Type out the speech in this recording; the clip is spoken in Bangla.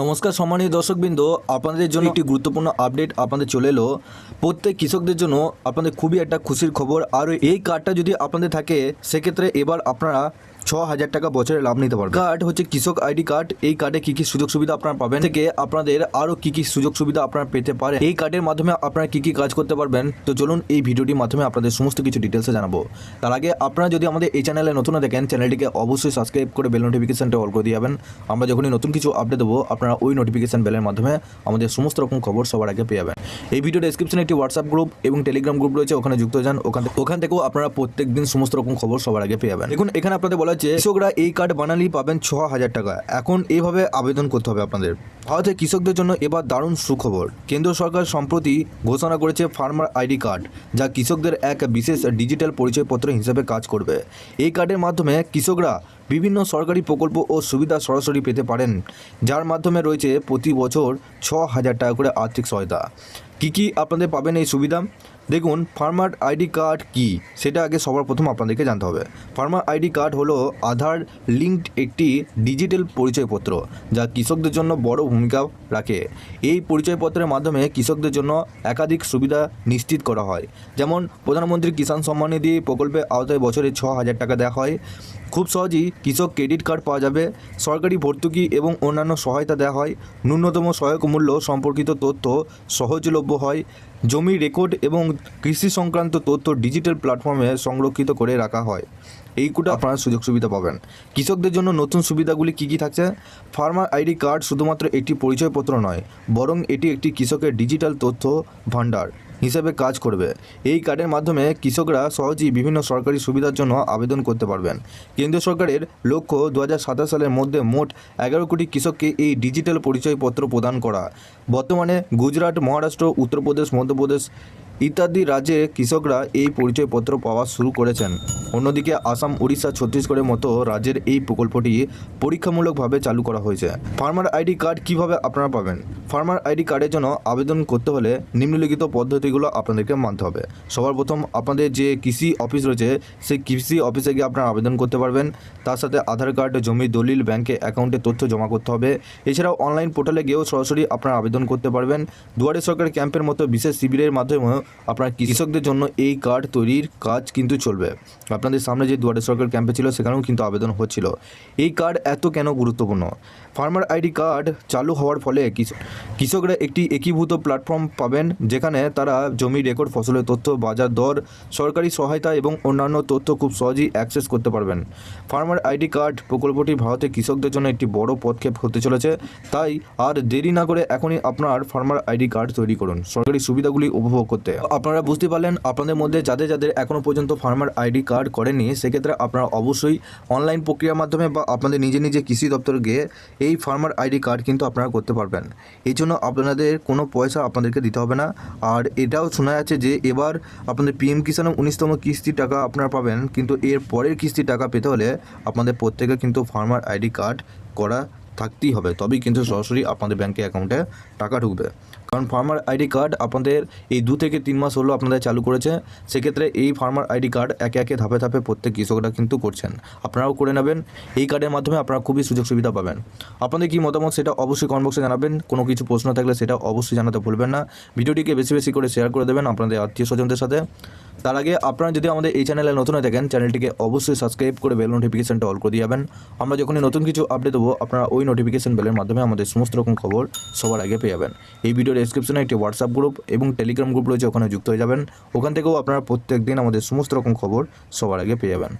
নমস্কার সম্মানীয় দর্শকবৃন্দ, আপনাদের জন্য একটি গুরুত্বপূর্ণ আপডেট আপনাদের চলে এলো। প্রত্যেক কৃষকদের জন্য আপনাদের খুবই একটা খুশির খবর। আর এই কার্ডটা যদি আপনাদের থাকে, সেক্ষেত্রে এবার আপনারা ছ হাজার টাকা বছরে লাভ নিতে পারবেন কার্ড হচ্ছে কৃষক আইডি কার্ড। এই কার্ডে কি কি সুযোগ সুবিধা আপনারা পাবেন? থেকে আপনাদের আরও কি কি সুযোগ সুবিধা আপনারা পেতে পারেন? এই কার্ডের মাধ্যমে আপনারা কি কি কাজ করতে পারবেন? তো চলুন এই ভিডিওটির মাধ্যমে আপনাদের সমস্ত কিছু ডিটেলসে জানাব। তার আগে আপনারা যদি আমাদের এই চ্যানেলে নতুন দেখেন চ্যানেলটিকে অবশ্যই সাবস্ক্রাইব করে বেল নোটিফিকেশনটা অল করে দিয়ে যাবেন। আমরা যখনই নতুন কিছু আপডেট দেবো আপনারা ওই নোটিফিকেশন বেলের মাধ্যমে আমাদের সমস্ত রকম খবর সবার আগে পেয়ে যাবেন। এই ভিডিও ডেসক্রিপশনে একটি হোয়াটসঅ্যাপ গ্রুপ এবং টেলিগ্রাম গ্রুপ রয়েছে ওখানে যুক্ত যান। ওখান ওখান থেকেও আপনারা প্রত্যেক দিন সমস্ত রকম খবর সবার আগে পেয়ে যাবেন। দেখুন এখানে আপনাদের বলা হচ্ছে কৃষকরা এই কার্ড বানালেই পাবেন ছ হাজার টাকা। এখন এইভাবে আবেদন করতে হবে আপনাদের। ভারতের কৃষকদের জন্য এবার দারুণ সুখবর। কেন্দ্র সরকার সম্প্রতি ঘোষণা করেছে ফার্মার আইডি কার্ড, যা কৃষকদের এক বিশেষ ডিজিটাল পরিচয়পত্র হিসেবে কাজ করবে। এই কার্ডের মাধ্যমে কৃষকরা বিভিন্ন সরকারি প্রকল্প ও সুবিধা সরাসরি পেতে পারেন, যার মাধ্যমে রয়েছে প্রতি বছর ছ হাজার টাকা করে আর্থিক সহায়তা। কী কী আপনাদের পাবেন এই সুবিধা? দেখুন, ফার্মার আইডি কার্ড কি? সেটা আগে সবার প্রথম আপনাদেরকে জানতে হবে। ফার্মার আইডি কার্ড হলো আধার লিঙ্কড একটি ডিজিটাল পরিচয়পত্র, যা কৃষকদের জন্য বড় ভূমিকা রাখে। এই পরিচয়পত্রের মাধ্যমে কৃষকদের জন্য একাধিক সুবিধা নিশ্চিত করা হয়। যেমন, প্রধানমন্ত্রী কিষাণ সম্মান নিধি প্রকল্পের আওতায় বছরে ছ হাজার টাকা দেওয়া হয়। খুব সহজেই কৃষক ক্রেডিট কার্ড পাওয়া যাবে। সরকারি ভর্তুকি এবং অন্যান্য সহায়তা দেওয়া হয়। ন্যূনতম সহায়ক মূল্য সম্পর্কিত তথ্য সহজলভ্য হয়। জমি রেকর্ড এবং কৃষি সংক্রান্ত তথ্য ডিজিটাল প্ল্যাটফর্মে সংরক্ষিত করে রাখা হয়। এইগুলো আপনারা সুযোগ সুবিধা পাবেন। কৃষকদের জন্য নতুন সুবিধাগুলি কী কী থাকছে? ফার্মার আইডি কার্ড শুধুমাত্র একটি পরিচয়পত্র নয়, বরং এটি একটি কৃষকের ডিজিটাল তথ্য ভাণ্ডার। হিসেবে কাজ করবে। এই কার্ডের মাধ্যমে কৃষকরা সহজেই বিভিন্ন সরকারি সুবিধার জন্য আবেদন করতে পারবেন। কেন্দ্রীয় সরকারের লক্ষ্য দু সালের মধ্যে মোট এগারো কোটি কৃষককে এই ডিজিটাল পরিচয়পত্র প্রদান করা। বর্তমানে গুজরাট, মহারাষ্ট্র, উত্তরপ্রদেশ, মধ্যপ্রদেশ ইত্যাদি রাজ্যে কৃষকরা এই পরিচয়পত্র পাওয়া শুরু করেছেন। অন্যদিকে আসাম, উড়িষ্যা, ছত্তিশগড়ের মতো রাজ্যের এই প্রকল্পটি পরীক্ষামূলকভাবে চালু করা হয়েছে। ফার্মার আইডি কার্ড কীভাবে আপনারা পাবেন? ফার্মার আইডি কার্ডের জন্য আবেদন করতে হলে নিম্নলিখিত পদ্ধতিগুলো আপনাদেরকে মানতে হবে। সবার প্রথম আপনাদের যে কৃষি অফিস রয়েছে, সেই কৃষি অফিসে গিয়ে আপনারা আবেদন করতে পারবেন। তার সাথে আধার কার্ড, জমি, দলিল, ব্যাংকে অ্যাকাউন্টে তথ্য জমা করতে হবে। এছাড়াও অনলাইন পোর্টালে গিয়েও সরাসরি আপনারা আবেদন করতে পারবেন। দুয়ারে সরকার ক্যাম্পের মতো বিশেষ শিবিরের মাধ্যমেও আপনার কৃষকদের জন্য এই কার্ড তৈরির কাজ কিন্তু চলবে। আপনাদের সামনে যে দুয়ারে সরকার ক্যাম্পে ছিল, সেখানেও কিন্তু আবেদন হচ্ছিল। এই কার্ড এত কেন গুরুত্বপূর্ণ? ফার্মার আইডি কার্ড চালু হওয়ার ফলে কৃষকরা একটি একীভূত প্ল্যাটফর্ম পাবেন, যেখানে তারা জমি রেকর্ড, ফসলের তথ্য, বাজার দর, সরকারি সহায়তা এবং অন্যান্য তথ্য খুব সহজেই অ্যাক্সেস করতে পারবেন। ফার্মার আইডি কার্ড প্রকল্পটি ভারতের কৃষকদের জন্য একটি বড় পদক্ষেপ হতে চলেছে। তাই আর দেরি না করে এখনই আপনার ফার্মার আইডি কার্ড তৈরি করুন। সরকারি সুবিধাগুলি উপভোগ করতে আপনারা বুঝতে পারলেন, আপনাদের মধ্যে যাদের যাদের এখনও পর্যন্ত ফার্মার আইডি কার্ড করেনি সেক্ষেত্রে আপনারা অবশ্যই অনলাইন প্রক্রিয়ার মাধ্যমে বা আপনাদের নিজে নিজে কৃষি দপ্তর গিয়ে এই ফার্মার আইডি কার্ড কিন্তু আপনারা করতে পারবেন। এই জন্য আপনাদের কোনো পয়সা আপনাদেরকে দিতে হবে না। আর এটাও শোনা যাচ্ছে যে এবার আপনাদের পিএম কিষানের উনিশতম কিস্তির টাকা আপনারা পাবেন, কিন্তু এর পরের কিস্তির টাকা পেতে হলে আপনাদের প্রত্যেকে কিন্তু ফার্মার আইডি কার্ড করা থাকতেই হবে। তবেই কিন্তু সরাসরি আপনাদের ব্যাঙ্কে অ্যাকাউন্টে টাকা ঢুকবে। কারণ ফার্মার আইডি কার্ড আপনাদের এই দু থেকে তিন মাস হলো আপনাদের চালু করেছে। সেক্ষেত্রে এই ফার্মার আইডি কার্ড একে একে ধাপে ধাপে প্রত্যেক কৃষকরা কিন্তু করছেন। আপনারাও করে নেবেন। এই কার্ডের মাধ্যমে আপনারা খুবই সুযোগ সুবিধা পাবেন। আপনাদের কি মতামত সেটা অবশ্যই কমেন্ট জানাবেন। কোনো কিছু প্রশ্ন থাকলে সেটা অবশ্যই জানাতে ভুলবেন না। ভিডিওটিকে বেশি বেশি করে শেয়ার করে দেবেন আপনাদের আত্মীয় স্বজনদের সাথে। তার আগে আপনারা যদি আমাদের এই চ্যানেলে নতুন হয়ে থাকেন চ্যানেলটিকে অবশ্যই সাবস্ক্রাইব করে বেল নোটিফিকেশনটা অল করে দিয়ে যাবেন। আমরা যখনই নতুন কিছু আপডেট দেবো, আপনারা ওই নোটিফিকেশন বেলের মাধ্যমে আমাদের সমস্ত রকম খবর সবার আগে পেয়ে যাবেন। এই ভিডিওর ডেসক্রিপশনে একটি হোয়াটসঅ্যাপ গ্রুপ এবং টেলিগ্রাম গ্রুপ রয়েছে, ওখানে যুক্ত হয়ে যাবেন। ওখান থেকেও আপনারা প্রত্যেক দিন আমাদের সমস্ত রকম খবর সবার আগে পেয়ে যাবেন।